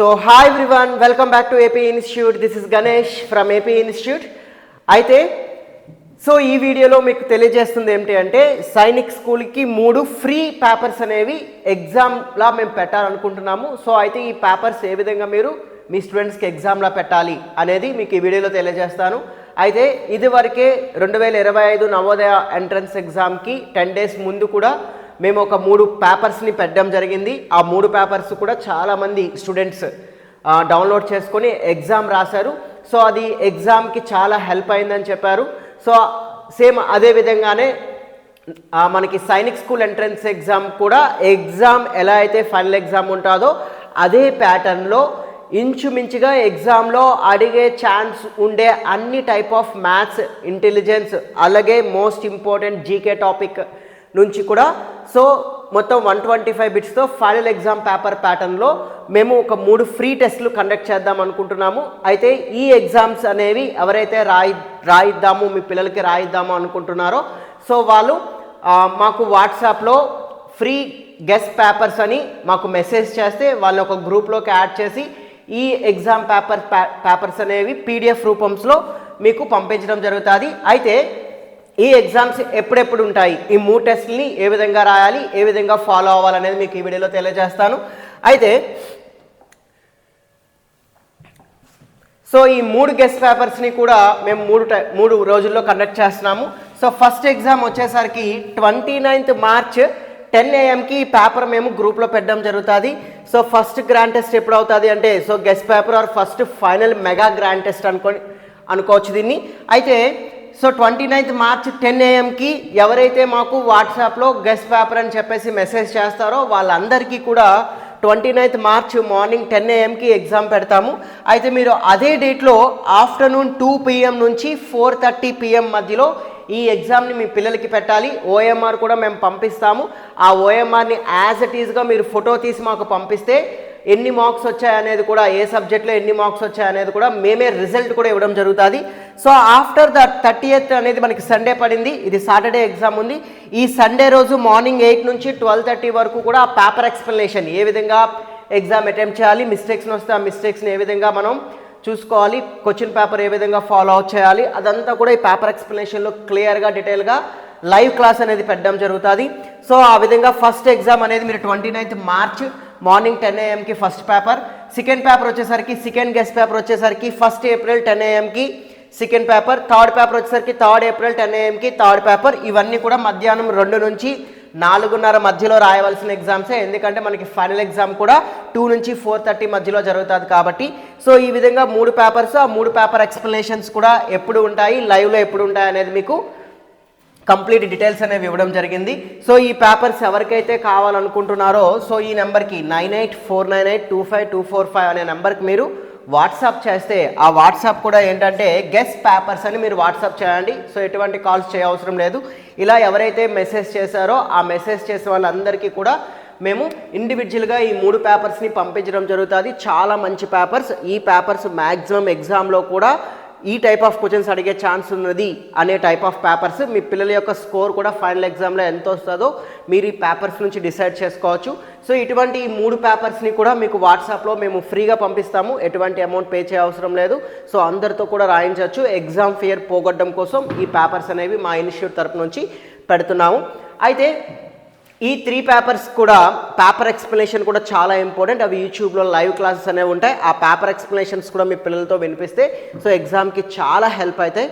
So hi everyone welcome back to AP institute this is Ganesh from AP institute అయితే so ఈ వీడియోలో మీకు తెలియజేస్తుంది ఏంటి అంటే సైనిక్ స్కూల్కి మూడు ఫ్రీ పేపర్స్ అనేవి ఎగ్జామ్లా మేము పెట్టాలనుకుంటున్నాము. సో అయితే ఈ పేపర్స్ ఏ విధంగా మీరు మీ స్టూడెంట్స్కి ఎగ్జామ్లా పెట్టాలి అనేది మీకు ఈ వీడియోలో తెలియజేస్తాను. అయితే ఇది వరకే రెండు వేల ఇరవై ఐదు నవోదయ ఎంట్రన్స్ ఎగ్జామ్కి టెన్ డేస్ ముందు కూడా మేము ఒక మూడు పేపర్స్ని పెట్టడం జరిగింది. ఆ మూడు పేపర్స్ కూడా చాలామంది స్టూడెంట్స్ డౌన్లోడ్ చేసుకొని ఎగ్జామ్ రాశారు. సో అది ఎగ్జామ్కి చాలా హెల్ప్ అయిందని చెప్పారు. సో సేమ్ అదే విధంగానే మనకి సైనిక్ స్కూల్ ఎంట్రన్స్ ఎగ్జామ్ కూడా ఎగ్జామ్ ఎలా అయితే ఫైనల్ ఎగ్జామ్ ఉంటుందో అదే ప్యాటర్న్లో ఇంచుమించుగా ఎగ్జామ్లో అడిగే ఛాన్స్ ఉండే అన్ని టైప్ ఆఫ్ మ్యాథ్స్ ఇంటెలిజెన్స్ అలాగే మోస్ట్ ఇంపార్టెంట్ జీకే టాపిక్ నుంచి కూడా. సో మొత్తం వన్ ట్వంటీ ఫైవ్ బిట్స్తో ఫైనల్ ఎగ్జామ్ పేపర్ ప్యాటర్న్లో మేము ఒక మూడు ఫ్రీ టెస్ట్లు కండక్ట్ చేద్దాం అనుకుంటున్నాము. అయితే ఈ ఎగ్జామ్స్ అనేవి ఎవరైతే రాయి రాయిద్దాము మీ పిల్లలకి రాయిద్దాము అనుకుంటున్నారో సో వాళ్ళు మాకు వాట్సాప్లో ఫ్రీ గెస్ట్ పేపర్స్ అని మాకు మెసేజ్ చేస్తే వాళ్ళు ఒక గ్రూప్లోకి యాడ్ చేసి ఈ ఎగ్జామ్ పేపర్ పేపర్స్ అనేవి పీడిఎఫ్ రూపంస్లో మీకు పంపించడం జరుగుతుంది. అయితే ఈ ఎగ్జామ్స్ ఎప్పుడెప్పుడు ఉంటాయి? ఈ మూడు టెస్ట్ని ఏ విధంగా రాయాలి? ఏ విధంగా ఫాలో అవ్వాలనేది మీకు ఈ వీడియోలో తెలియజేస్తాను. అయితే సో ఈ మూడు గెస్ట్ పేపర్స్ని కూడా మేము మూడు టై- మూడు రోజుల్లో కండక్ట్ చేస్తున్నాము. సో ఫస్ట్ ఎగ్జామ్ వచ్చేసరికి ట్వంటీ నైన్త్ మార్చ్ టెన్ ఏఎంకి ఈ పేపర్ మేము గ్రూప్లో పెట్టడం జరుగుతుంది. సో ఫస్ట్ గ్రాండ్ టెస్ట్ ఎప్పుడు అవుతుంది అంటే so guest paper or first final mega grand test అనుకో అనుకోవచ్చు దీన్ని. అయితే so twenty ninth March ten ఏఎంకి ఎవరైతే మాకు వాట్సాప్లో గెస్ట్ పేపర్ అని చెప్పేసి మెసేజ్ చేస్తారో వాళ్ళందరికీ కూడా twenty ninth March morning ten ఏఎంకి exam పెడతాము. అయితే మీరు అదే డేట్లో ఆఫ్టర్నూన్ టూ పిఎం నుంచి ఫోర్ థర్టీ పిఎం మధ్యలో ఈ ఎగ్జామ్ని మీ పిల్లలకి పెట్టాలి. ఓఎంఆర్ కూడా మేము పంపిస్తాము. ఆ ఓఎంఆర్ని యాజ్ ఇట్ ఈస్గా మీరు ఫోటో తీసి మాకు పంపిస్తే ఎన్ని మార్క్స్ వచ్చాయనేది కూడా ఏ సబ్జెక్ట్లో ఎన్ని మార్క్స్ వచ్చాయనేది కూడా మేమే రిజల్ట్ కూడా ఇవ్వడం జరుగుతుంది. So after the thirty eighth అనేది మనకి సండే పడింది. ఇది సాటర్డే ఎగ్జామ్ ఉంది. ఈ సండే రోజు మార్నింగ్ ఎయిట్ నుంచి ట్వెల్వ్ థర్టీ వరకు కూడా పేపర్ ఎక్స్ప్లెనేషన్ ఏ విధంగా ఎగ్జామ్ అటెంప్ట్ చేయాలి మిస్టేక్స్ని వస్తే ఆ మిస్టేక్స్ని ఏ విధంగా మనం చూసుకోవాలి క్వశ్చన్ పేపర్ ఏ విధంగా ఫాలో అవుట్ చేయాలి అదంతా కూడా ఈ పేపర్ ఎక్స్ప్లెనేషన్లో క్లియర్గా డీటెయిల్గా లైవ్ క్లాస్ అనేది పెట్టడం జరుగుతుంది. సో ఆ విధంగా ఫస్ట్ ఎగ్జామ్ అనేది మీరు twenty ninth March morning ten ఏఎంకి first paper second paper వచ్చేసరికి సెకండ్ గెస్ట్ పేపర్ వచ్చేసరికి ఫస్ట్ ఏప్రిల్ టెన్ ఏఎంకి సెకండ్ పేపర్ థర్డ్ పేపర్ వచ్చేసరికి థర్డ్ ఏప్రిల్ టెన్ ఏఎంకి థర్డ్ పేపర్. ఇవన్నీ కూడా మధ్యాహ్నం రెండు నుంచి నాలుగున్నర మధ్యలో రాయవలసిన ఎగ్జామ్సే. ఎందుకంటే మనకి ఫైనల్ ఎగ్జామ్ కూడా టూ నుంచి ఫోర్ థర్టీ మధ్యలో జరుగుతుంది కాబట్టి. సో ఈ విధంగా మూడు పేపర్స్ ఆ మూడు పేపర్ ఎక్స్ప్లెనేషన్స్ కూడా ఎప్పుడు ఉంటాయి లైవ్లో ఎప్పుడు ఉంటాయి అనేది మీకు కంప్లీట్ డీటెయిల్స్ అనేవి ఇవ్వడం జరిగింది. సో ఈ పేపర్స్ ఎవరికైతే కావాలనుకుంటున్నారో సో ఈ నెంబర్కి nine eight four nine eight two five two four five అనే నెంబర్కి మీరు వాట్సాప్ చేస్తే ఆ వాట్సాప్ కూడా ఏంటంటే గెస్ట్ పేపర్స్ అని మీరు వాట్సాప్ చేయండి. సో ఎటువంటి కాల్స్ చేయవసరం లేదు. ఇలా ఎవరైతే మెసేజ్ చేశారో ఆ మెసేజ్ చేసే వాళ్ళందరికీ కూడా మేము ఇండివిజువల్గా ఈ మూడు పేపర్స్ని పంపించడం జరుగుతుంది. చాలా మంచి పేపర్స్. ఈ పేపర్స్ మ్యాక్సిమం ఎగ్జామ్లో కూడా ఈ టైప్ ఆఫ్ క్వశ్చన్స్ అడిగే ఛాన్స్ ఉన్నది అనే టైప్ ఆఫ్ పేపర్స్ మీ పిల్లల యొక్క స్కోర్ కూడా ఫైనల్ ఎగ్జామ్లో ఎంత వస్తుందో మీరు ఈ పేపర్స్ నుంచి డిసైడ్ చేసుకోవచ్చు. సో ఇటువంటి ఈ మూడు పేపర్స్ని కూడా మీకు వాట్సాప్లో మేము ఫ్రీగా పంపిస్తాము. ఎటువంటి అమౌంట్ పే చేయ అవసరం లేదు. సో అందరితో కూడా రాయించవచ్చు. ఎగ్జామ్ ఫియర్ పోగొట్టడం కోసం ఈ పేపర్స్ అనేవి మా ఇన్స్టిట్యూట్ తరపు నుంచి పెడుతున్నాము. అయితే ఈ త్రీ పేపర్స్ కూడా పేపర్ ఎక్స్ప్లెనేషన్ కూడా చాలా ఇంపార్టెంట్ అవి యూట్యూబ్లో లైవ్ క్లాసెస్ అనేవి ఉంటాయి. ఆ పేపర్ ఎక్స్ప్లెనేషన్స్ కూడా మీ పిల్లలతో వినిపిస్తే సో ఎగ్జామ్కి చాలా హెల్ప్ అవుతాయి.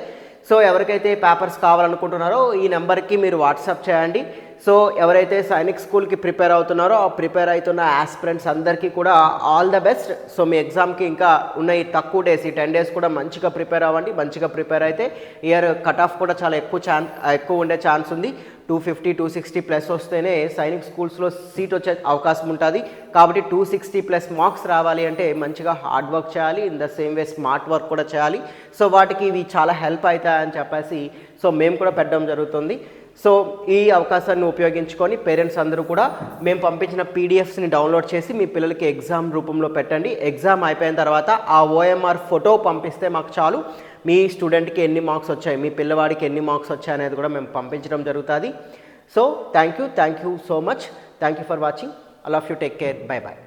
సో ఎవరికైతే పేపర్స్ కావాలనుకుంటున్నారో ఈ నెంబర్కి మీరు వాట్సాప్ చేయండి. సో ఎవరైతే సైనిక్ స్కూల్కి ప్రిపేర్ అవుతున్నారో ఆ ప్రిపేర్ అవుతున్న ఆస్పిరెంట్స్ అందరికీ కూడా ఆల్ ద బెస్ట్. సో మీ ఎగ్జామ్కి ఇంకా ఉన్న ఈ తక్కువ డేస్ ఈ టెన్ డేస్ కూడా మంచిగా ప్రిపేర్ అవ్వండి మంచిగా ప్రిపేర్ అయితే ఇయర్ కట్ ఆఫ్ కూడా చాలా ఎక్కువ ఛాన్స్ ఎక్కువ ఉండే ఛాన్స్ ఉంది. Two fifty two sixty plus వస్తేనే సైనిక్ స్కూల్స్లో సీట్ వచ్చే అవకాశం ఉంటుంది. కాబట్టి టూ సిక్స్టీ ప్లస్ మార్క్స్ రావాలి అంటే మంచిగా హార్డ్ వర్క్ చేయాలి in the same way smart work కూడా చేయాలి. సో వాటికి ఇవి చాలా హెల్ప్ అవుతాయని చెప్పేసి సో మేము కూడా పెట్టడం జరుగుతుంది. సో ఈ అవకాశాన్ని ఉపయోగించుకొని పేరెంట్స్ అందరూ కూడా మేము పంపించిన పీడిఎఫ్స్ని డౌన్లోడ్ చేసి మీ పిల్లలకి ఎగ్జామ్ రూపంలో పెట్టండి. ఎగ్జామ్ అయిపోయిన తర్వాత ఆ ఓఎంఆర్ ఫోటో పంపిస్తే మాకు చాలు. మీ స్టూడెంట్కి ఎన్ని మార్క్స్ వచ్చాయి మీ పిల్లవాడికి ఎన్ని మార్క్స్ వచ్చాయి అనేది కూడా మేము పంపించడం జరుగుతుంది. So thank you thank you so much thank you for watching I love you take care bye bye